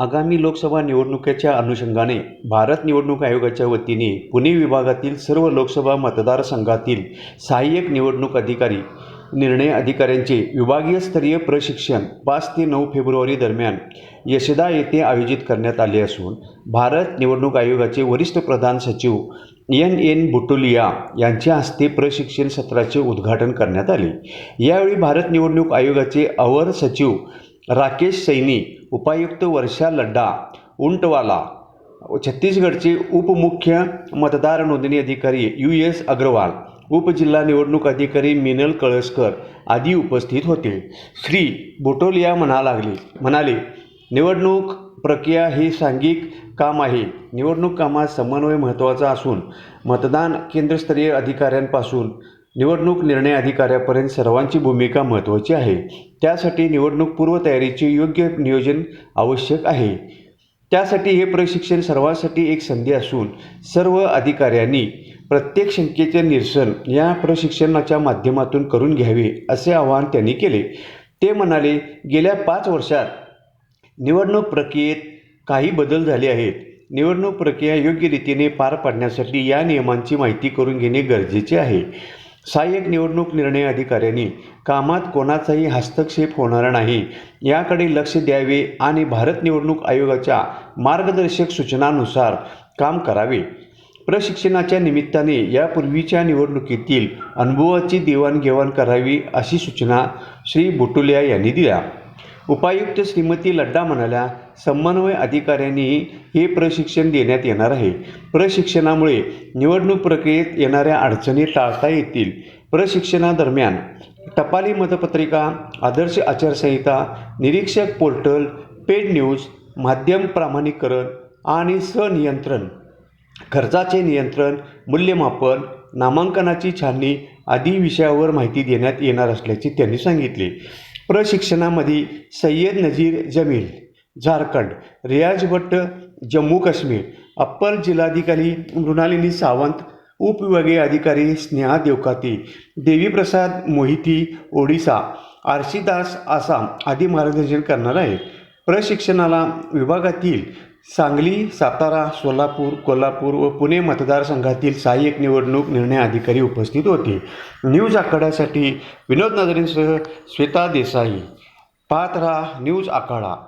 आगामी लोकसभा निवडणुकीच्या अनुषंगाने भारत निवडणूक आयोगाच्या वतीने पुणे विभागातील सर्व लोकसभा मतदारसंघातील सहाय्यक निवडणूक अधिकारी निर्णय अधिकाऱ्यांचे विभागीय स्तरीय प्रशिक्षण पाच ते नऊ फेब्रुवारी दरम्यान यशदा येथे आयोजित करण्यात आले असून भारत निवडणूक आयोगाचे वरिष्ठ प्रधान सचिव एन एन बुटोलिया यांच्या हस्ते प्रशिक्षण सत्राचे उद्घाटन करण्यात आले. यावेळी भारत निवडणूक आयोगाचे अवर सचिव राकेश सैनी उपायुक्त वर्षा लड्डा उंटवाला छत्तीसगडचे उपमुख्य मतदार नोंदणी अधिकारी यू एस अग्रवाल उपजिल्हा निवडणूक अधिकारी मिनल कळसकर आदी उपस्थित होते. श्री बोटोलिया म्हणा लागले म्हणाले निवडणूक प्रक्रिया हे सांघिक काम आहे. निवडणूक कामात समन्वय महत्त्वाचा असून मतदान केंद्रस्तरीय अधिकाऱ्यांपासून निवडणूक निर्णय अधिकाऱ्यापर्यंत सर्वांची भूमिका महत्त्वाची आहे. त्यासाठी निवडणूक पूर्वतयारीचे योग्य नियोजन आवश्यक आहे. त्यासाठी हे प्रशिक्षण सर्वांसाठी एक संधी असून सर्व अधिकाऱ्यांनी प्रत्येक शंकेचे निरसन या प्रशिक्षणाच्या माध्यमातून करून घ्यावे असे आवाहन त्यांनी केले. ते म्हणाले गेल्या पाच वर्षात निवडणूक प्रक्रियेत काही बदल झाले आहेत. निवडणूक प्रक्रिया योग्य रीतीने पार पाडण्यासाठी या नियमांची माहिती करून घेणे गरजेचे आहे. सहाय्यक निवडणूक निर्णय अधिकाऱ्यांनी कामात कोणाचाही हस्तक्षेप होणार नाही. याकडे लक्ष द्यावे आणि भारत निवडणूक आयोगाच्या मार्गदर्शक सूचनानुसार काम करावे. प्रशिक्षणाच्या निमित्ताने यापूर्वीच्या निवडणुकीतील अनुभवाची देवाणघेवाण करावी अशी सूचना श्री बुटुलिया यांनी दिल्या. उपायुक्त श्रीमती लड्डा म्हणाल्या समन्वय अधिकाऱ्यांनी हे प्रशिक्षण देण्यात येणार आहे. प्रशिक्षणामुळे निवडणूक प्रक्रियेत येणाऱ्या अडचणी टाळता येतील. प्रशिक्षणादरम्यान टपाली मतपत्रिका आदर्श आचारसंहिता निरीक्षक पोर्टल पेड न्यूज माध्यम प्रामाणीकरण आणि सनियंत्रण खर्चाचे नियंत्रण मूल्यमापन नामांकनाची छाननी आदी विषयावर माहिती देण्यात येणार असल्याचे त्यांनी सांगितले. प्रशिक्षणामध्ये सय्यद नजीर जमील झारखंड. रियाज भट्ट जम्मू काश्मीर. अप्पर जिल्हाधिकारी मृणालिनी सावंत उपविभागीय अधिकारी स्नेहा देवकाती. देवीप्रसाद मोहिती ओडिसा. आरशीदास आसाम आदी मार्गदर्शन करणार आहेत. प्रशिक्षणाला विभागातील सांगली सातारा सोलापूर कोल्हापूर व पुणे मतदारसंघातील सहाय्यक निवडणूक निर्णय अधिकारी उपस्थित होते. न्यूज आखाड्यासाठी विनोद नजरेंसह श्वेता देसाई. पाहत न्यूज आखाडा.